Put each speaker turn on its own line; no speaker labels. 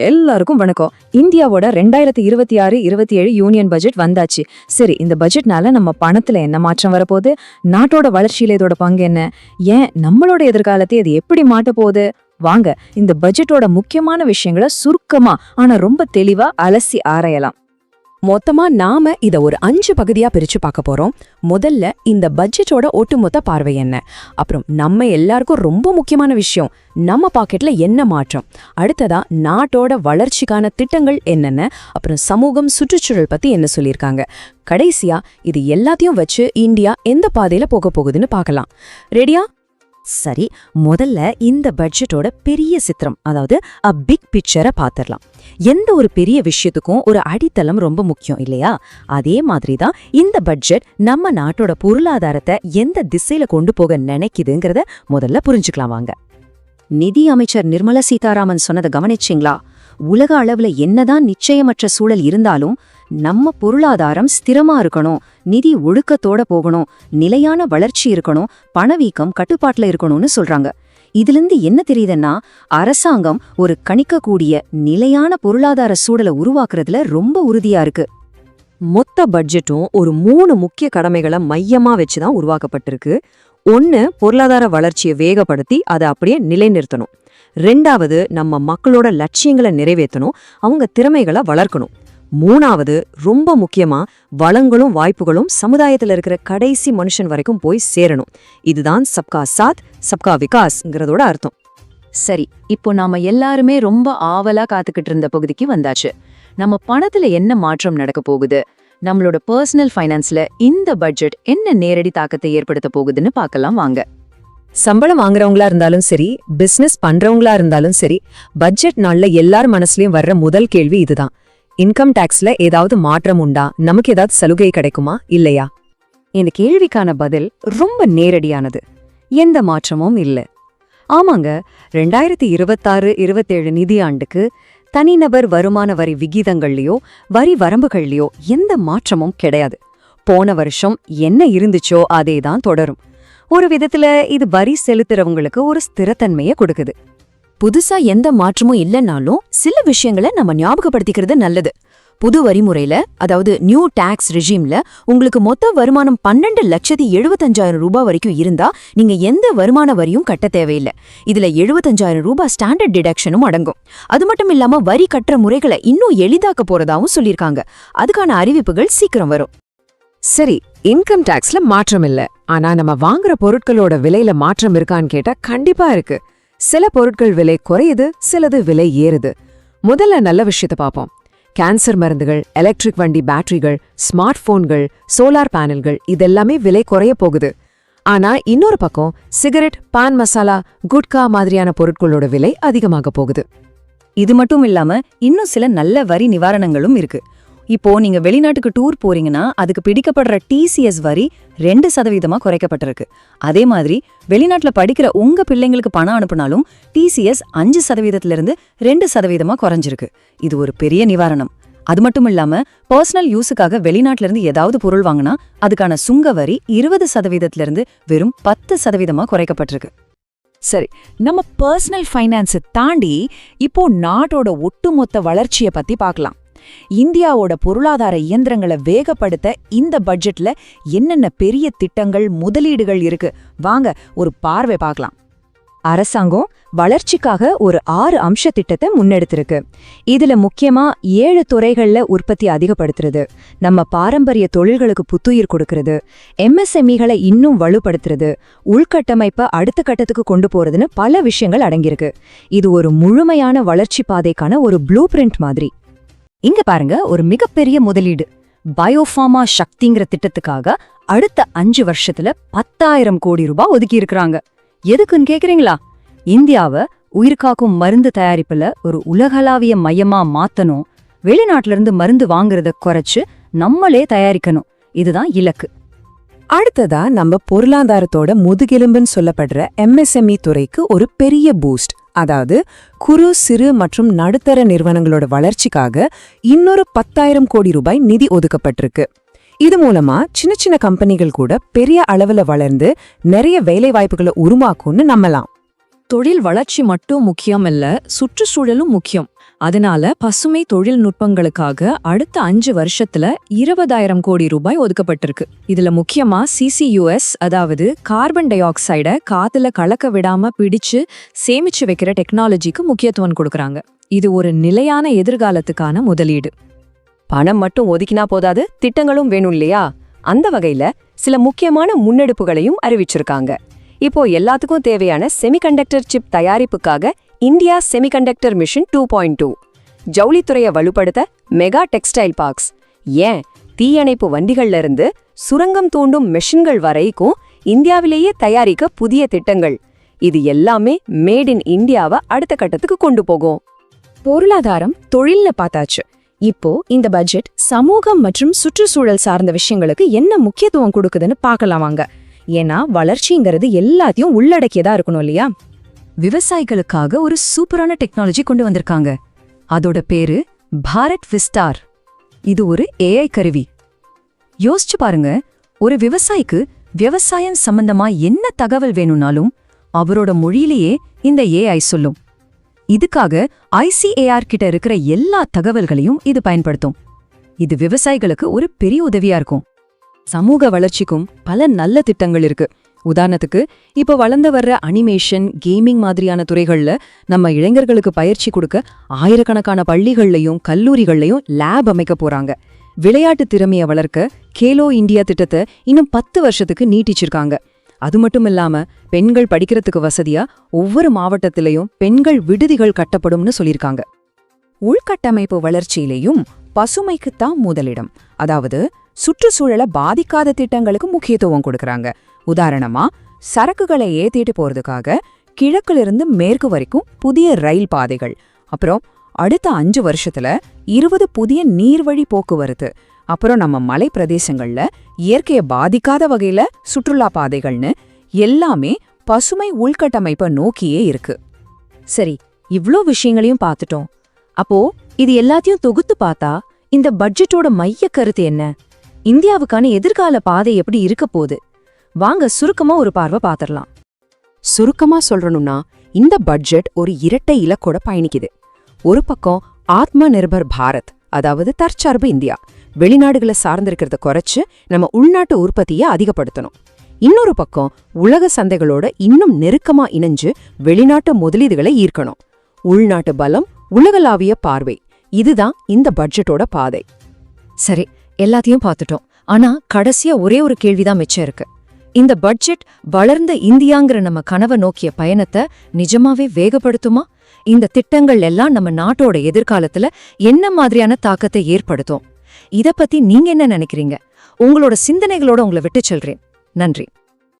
எல்லாருக்கும் வணக்கம். இந்தியாவோட ரெண்டாயிரத்தி இருபத்தி ஆறு இருபத்தி ஏழு யூனியன் பட்ஜெட் வந்தாச்சு. சரி இந்த பட்ஜெட்னால நம்ம பணத்துல என்ன மாற்றம் வரப்போகுது? நாட்டோட வளர்ச்சியில இதோட பங்கு என்ன? ஏன் நம்மளோட எதிர்காலத்தை அது எப்படி மாட்ட போகுது? வாங்க இந்த பட்ஜெட்டோட முக்கியமான விஷயங்களை சுருக்கமா ஆனா ரொம்ப தெளிவா அலசி ஆராயலாம்.
மொத்தமா நாம இத ஒரு அஞ்சு பகுதியா பிரிச்சு பார்க்க போறோம். முதல்ல இந்த பட்ஜெட்டோட ஒட்டுமொத்த பார்வை என்ன? அப்புறம் நம்ம எல்லாருக்கும் ரொம்ப முக்கியமான விஷயம் நம்ம பாக்கெட்ல என்ன மாற்றம்? அடுத்ததா நாட்டோட வளர்ச்சிக்கான திட்டங்கள் என்னென்ன? அப்புறம் சமூகம் சுற்றுச்சூழல் பத்தி என்ன சொல்லியிருக்காங்க? கடைசியா இது எல்லாத்தையும் வச்சு இந்தியா எந்த பாதையில போக போகுதுன்னு பார்க்கலாம். ரெடியா
சரி முதல்ல இந்த பட்ஜெட்டோட பெரிய சித்திரம் அதாவது அ பிக் பிக்சரை பார்த்துடலாம். எந்த ஒரு பெரிய விஷயத்துக்கும் ஒரு அடித்தளம் ரொம்ப முக்கியம் இல்லையா? அதே மாதிரி தான் இந்த பட்ஜெட் நம்ம நாட்டோட பொருளாதாரத்தை எந்த திசையில கொண்டு போக நினைக்குதுங்கிறத முதல்ல புரிஞ்சுக்கலாம் வாங்க. நிதி அமைச்சர் நிர்மலா சீதாராமன் சொன்னதை கவனிச்சிங்களா? உலக அளவுல என்னதான் நிச்சயமற்ற சூழல் இருந்தாலும் நம்ம பொருளாதாரம் ஸ்திரமா இருக்கணும் நிதி ஒழுக்கத்தோட போகணும் நிலையான வளர்ச்சி இருக்கணும் பணவீக்கம் கட்டுப்பாட்டுல இருக்கணும்னு சொல்றாங்க. இதிலிருந்து என்ன தெரியுதுன்னா அரசாங்கம் ஒரு கணிக்கக்கூடிய நிலையான பொருளாதார சூழலை உருவாக்குறதுல ரொம்ப உறுதியா இருக்கு.
மொத்த பட்ஜெட்டும் ஒரு மூணு முக்கிய கடமைகளை மையமா வச்சுதான் உருவாக்கப்பட்டிருக்கு. ஒன்னு பொருளாதார வளர்ச்சியை வேகப்படுத்தி அதை அப்படியே நிலைநிறுத்தணும். ரெண்டாவது நம்ம மக்களோட லட்சியங்களை நிறைவேற்றணும். அவங்க திறமைகளை வளர்க்கணும். மூணாவது ரொம்ப முக்கியமா வளங்களும் வாய்ப்புகளும் சமுதாயத்தில் இருக்கிற கடைசி மனுஷன் வரைக்கும் போய் சேரணும். இதுதான் சப்கா சாத் சப்கா விகாஸ்ங்கிறதோட அர்த்தம்.
சரி இப்போ நாம எல்லாருமே ரொம்ப ஆவலா காத்துக்கிட்டு இருந்த பகுதிக்கு வந்தாச்சு. நம்ம பணத்துல என்ன மாற்றம் நடக்க போகுது? நம்மளோட பர்சனல் ஃபைனான்ஸ்ல இந்த பட்ஜெட் என்ன நேரடி தாக்கத்தை ஏற்படுத்த போகுதுன்னு பார்க்கலாம் வாங்க.
சம்பளம் வாங்குறவங்களா இருந்தாலும் சரி பிசினஸ் பண்றவங்களா இருந்தாலும் சரி பட்ஜெட் நாள்ல எல்லார் மனசுலயும் வர்ற முதல் கேள்வி இதுதான். இன்கம் டேக்ஸ்ல ஏதாவது மாற்றம் உண்டா? நமக்கு ஏதாவது சலுகை கிடைக்குமா? இல்லையா?
இந்த கேள்விக்கான பதில் ரொம்ப நேரடியானது. எந்த மாற்றமும் இல்ல. ஆமாங்க ரெண்டாயிரத்தி இருபத்தாறு இருபத்தேழு நிதியாண்டுக்கு தனிநபர் வருமான வரி விகிதங்கள்லயோ வரி வரம்புகள்லயோ எந்த மாற்றமும் கிடையாது. போன வருஷம் என்ன இருந்துச்சோ அதே தான் தொடரும். ஒரு விதத்துல இது வரி செலுத்துறவங்களுக்கு ஒரு ஸ்திரத்தன்மையை கொடுக்குது. புதுசா எந்த மாற்றமும் இல்லைன்னாலும் சில விஷயங்களை நம்ம ஞாபகப்படுத்திக்கிறது நல்லது. புது வரிமுறையில அதாவது நியூ டாக்ஸ் ரெஜிம்ல உங்களுக்கு மொத்த வருமானம் பன்னெண்டு லட்சத்தி எழுபத்தஞ்சாயிரம் ரூபாய் வரைக்கும் இருந்தா நீங்க எந்த வருமான வரியும் கட்ட தேவையில்லை. இதுல எழுபத்தஞ்சாயிரம் ரூபாய் ஸ்டாண்டர்ட் டிடக்ஷனும் அடங்கும். அது மட்டும் இல்லாம வரி கட்டுற முறைகளை இன்னும் எளிதாக்க போறதாவும் சொல்லியிருக்காங்க. அதுக்கான அறிவிப்புகள் சீக்கிரம் வரும்.
சரி இன்கம் டாக்ஸ்ல மாற்றம் இல்ல. ஆனா நம்ம வாங்குற பொருட்களோட விலையில மாற்றம் இருக்கான்னு கேட்டா கண்டிப்பா இருக்கு. சில பொருட்கள் விலை குறையுது சிலது விலை ஏறுது. முதல்ல நல்ல விஷயத்த பார்ப்போம் கேன்சர் மருந்துகள் எலக்ட்ரிக் வண்டி பேட்டரிகள் ஸ்மார்ட் போன்கள் சோலார் பேனல்கள் இதெல்லாமே விலை குறைய போகுது. ஆனா இன்னொரு பக்கம் சிகரெட் பான் மசாலா குட்கா மாதிரியான பொருட்களோட விலை அதிகமாக போகுது.
இது மட்டும் இல்லாம இன்னும் சில நல்ல வரி நிவாரணங்களும் இருக்கு. இப்போ நீங்க வெளிநாட்டுக்கு டூர் போறீங்கன்னா அதுக்கு பிடிக்கப்படுற டிசிஎஸ் வரி ரெண்டு சதவீதமா குறைக்கப்பட்டிருக்கு. அதே மாதிரி வெளிநாட்டுல படிக்கிற உங்க பிள்ளைங்களுக்கு பணம் அனுப்புனாலும் டிசிஎஸ் அஞ்சு சதவீதத்துல இருந்து ரெண்டு சதவீதமா குறைஞ்சிருக்கு. இது ஒரு பெரிய நிவாரணம். அது மட்டும் இல்லாம பர்சனல் யூஸுக்காக வெளிநாட்டுல இருந்து ஏதாவது பொருள் வாங்கினா அதுக்கான சுங்க வரி இருபது சதவீதத்துல இருந்து வெறும் பத்து சதவீதமா குறைக்கப்பட்டிருக்கு.
சரி நம்ம பர்சனல் ஃபைனான்ஸை தாண்டி இப்போ நாட்டோட ஒட்டுமொத்த வளர்ச்சியை பத்தி பார்க்கலாம். இந்தியாவோட பொருளாதார இயந்திரங்களை வேகப்படுத்த இந்த பட்ஜெட்ல என்னென்ன பெரிய திட்டங்கள் முதலீடுகள் இருக்கு? வாங்க ஒரு பார்வை பார்க்கலாம்.
அரசாங்கம் வளர்ச்சிக்காக ஒரு ஆறு அம்ச திட்டத்தை முன்னெடுத்திருக்கு. இதுல முக்கியமா ஏழு துறைகள்ல உற்பத்தி அதிகப்படுத்துறது. நம்ம பாரம்பரிய தொழில்களுக்கு புத்துயிர் கொடுக்கறது. எம்எஸ்எம்இகளை இன்னும் வலுப்படுத்துறது. உள்கட்டமைப்பை அடுத்த கட்டத்துக்கு கொண்டு போறதுன்னு பல விஷயங்கள் அடங்கியிருக்கு. இது ஒரு முழுமையான வளர்ச்சி பாதைக்கான ஒரு ப்ளூ பிரிண்ட் மாதிரி. இங்க பாருங்க ஒரு மிகப்பெரிய முதலீடு. பயோஃபார்மா சக்திங்கிற திட்டத்துக்காக அடுத்த அஞ்சு வருஷத்துல பத்தாயிரம் கோடி ரூபாய் ஒதுக்கி இருக்கிறாங்க எதுக்குன்னு கேக்குறீங்களா? இந்தியாவை உயிர்காக்கும் மருந்து தயாரிப்புல ஒரு உலகளாவிய மையமா மாத்தணும். வெளிநாட்டுல இருந்து மருந்து வாங்குறத குறைச்சு நம்மளே தயாரிக்கணும். இதுதான் இலக்கு.
அடுத்ததா நம்ம பொருளாதாரத்தோட முதுகெலும்புன்னு சொல்லப்படுற எம்எஸ்எம்இ துறைக்கு ஒரு பெரிய பூஸ்ட் அதாவது குறு சிறு மற்றும் நடுத்தர நிறுவனங்களோட வளர்ச்சிக்காக இன்னொரு பத்தாயிரம் கோடி ரூபாய் நிதி ஒதுக்கப்பட்டிருக்கு. இது மூலமா சின்ன சின்ன கம்பெனிகள் கூட பெரிய அளவுல வளர்ந்து நிறைய வேலை வாய்ப்புகளை உருவாக்கும்னு நம்பலாம்.
தொழில் வளர்ச்சி மட்டும் முக்கியம் இல்ல சுற்றுச்சூழலும் முக்கியம்.
அதனால பசுமை தொழில்நுட்பங்களுக்காக அடுத்த அஞ்சு வருஷத்துல இருபதாயிரம் கோடி ரூபாய் ஒதுக்கப்பட்டிருக்கு. இதுல முக்கியமா சிசியுஎஸ் அதாவது கார்பன் டை ஆக்சைடை காத்துல கலக்க விடாம பிடிச்சு சேமிச்சு வைக்கிற டெக்னாலஜிக்கு முக்கியத்துவம் கொடுக்கறாங்க. இது ஒரு நிலையான எதிர்காலத்துக்கான முதலீடு.
பணம் மட்டும் ஒதுக்கினா போதாது திட்டங்களும் வேணும் இல்லையா? அந்த வகையில சில முக்கியமான முன்னெடுப்புகளையும் அறிவிச்சிருக்காங்க. இப்போ எல்லாத்துக்கும் தேவையான semiconductor chip தயாரிப்புக்காக India semiconductor mission two point two ஜவுளித்துறையை வலுப்படுத்த மெகா டெக்ஸ்டைல் பார்க்ஸ். ஏன்? தீயணைப்பு வண்டிகள்ல இருந்து சுரங்கம் தூண்டும் மெஷின்கள் வரைக்கும் இந்தியாவிலேயே தயாரிக்க புதிய திட்டங்கள். இது எல்லாமே மேட் இன் இந்தியாவை அடுத்த கட்டத்துக்கு கொண்டு போகும்.
பொருளாதாரம் தொழில்னு பார்த்தாச்சு. இப்போ இந்த பட்ஜெட் சமூகம் மற்றும் சுற்றுச்சூழல் சார்ந்த விஷயங்களுக்கு என்ன முக்கியத்துவம் கொடுக்குதுன்னு பார்க்கலாம் வாங்க. ஏன்னா வளர்ச்சிங்கிறது எல்லாத்தையும் உள்ளடக்கியதா இருக்கணும் இல்லையா? விவசாயிகளுக்காக ஒரு சூப்பரான டெக்னாலஜி கொண்டு வந்திருக்காங்க. அதோட பேரு பாரத் விஸ்டார். இது ஒரு ஏஐ கருவி. யோசிச்சு பாருங்க ஒரு விவசாயிக்கு விவசாயம் சம்பந்தமா என்ன தகவல் வேணும்னாலும் அவரோட மொழியிலேயே இந்த ஏஐ சொல்லும். இதுக்காக ஐசிஏஆர் கிட்ட இருக்கிற எல்லா தகவல்களையும் இது பயன்படுத்தும். இது விவசாயிகளுக்கு ஒரு பெரிய உதவியா இருக்கும். சமூக வளர்ச்சிக்கும் பல நல்ல திட்டங்கள் இருக்கு. உதாரணத்துக்கு இப்போ வளர்ந்து வர்ற அனிமேஷன் கேமிங் மாதிரியான துறைகள்ல நம்ம இளைஞர்களுக்கு பயிற்சி கொடுக்க ஆயிரக்கணக்கான பள்ளிகள்லயும் கல்லூரிகள்லயும் லேப் அமைக்க போறாங்க. விளையாட்டு திறமைய வளர்க்க கேலோ இந்தியா திட்டத்தை இன்னும் பத்து வருஷத்துக்கு நீட்டிச்சிருக்காங்க. அது மட்டும் இல்லாம பெண்கள் படிக்கிறதுக்கு வசதியா ஒவ்வொரு மாவட்டத்திலையும் பெண்கள் விடுதிகள் கட்டப்படும்னு சொல்லியிருக்காங்க.
உள்கட்டமைப்பு வளர்ச்சியிலையும் பசுமைக்குத்தான் முதலிடம். அதாவது சுற்றுச்சூழலை பாதிக்காத திட்டங்களுக்கு முக்கியத்துவம் கொடுக்கறாங்க. உதாரணமா சரக்குகளை ஏத்திட்டு போறதுக்காக கிழக்கிலிருந்து மேற்கு வரைக்கும் புதிய ரயில் பாதைகள் அப்புறம் அடுத்த அஞ்சு வருஷத்துல இருபது புதிய நீர்வழி போக்குவரத்து அப்புறம் நம்ம மலை பிரதேசங்கள்ல இயற்கையை பாதிக்காத வகையில சுற்றுலா பாதைகள்னு எல்லாமே பசுமை உள்கட்டமைப்பை நோக்கியே இருக்கு.
சரி இவ்ளோ விஷயங்களையும் பார்த்துட்டோம் அப்போ இது எல்லாத்தையும் தொகுத்து பார்த்தா இந்த பட்ஜெட்டோட மைய கருத்து என்ன? இந்தியாவுக்கான எதிர்கால பாதை எப்படி இருக்க போகுது? வாங்க சுருக்கமா ஒரு பார்வை பாத்திரலாம்
சுருக்கமா சொல்றணும்னா இந்த பட்ஜெட் ஒரு இரட்டை இலக்கோட பயணிக்குது. ஒரு பக்கம் ஆத்ம நிர்பர் பாரத் அதாவது தற்சார்பு இந்தியா. வெளிநாடுகளை சார்ந்திருக்கிறத குறைச்சு நம்ம உள்நாட்டு உற்பத்தியை அதிகப்படுத்தணும். இன்னொரு பக்கம் உலக சந்தைகளோட இன்னும் நெருக்கமா இணைஞ்சு வெளிநாட்டு முதலீடுகளை ஈர்க்கணும். உள்நாட்டு பலம் உலகளாவிய பார்வை. இதுதான் இந்த பட்ஜெட்டோட பாதை.
சரி எல்லாத்தையும் பார்த்துட்டோம். ஆனா கடைசியா ஒரே ஒரு கேள்விதான் மிச்சம் இருக்கு. இந்த பட்ஜெட் வளர்ந்த இந்தியாங்கிற நம்ம கனவை நோக்கிய பயணத்தை நிஜமாவே வேகப்படுத்துமா? இந்த திட்டங்கள் எல்லாம் நம்ம நாட்டோட எதிர்காலத்துல என்ன மாதிரியான தாக்கத்தை ஏற்படுத்தும்? இத பத்தி நீங்க என்ன நினைக்கிறீங்க? உங்களோட சிந்தனைகளோட உங்களை விட்டு சொல்றேன். நன்றி.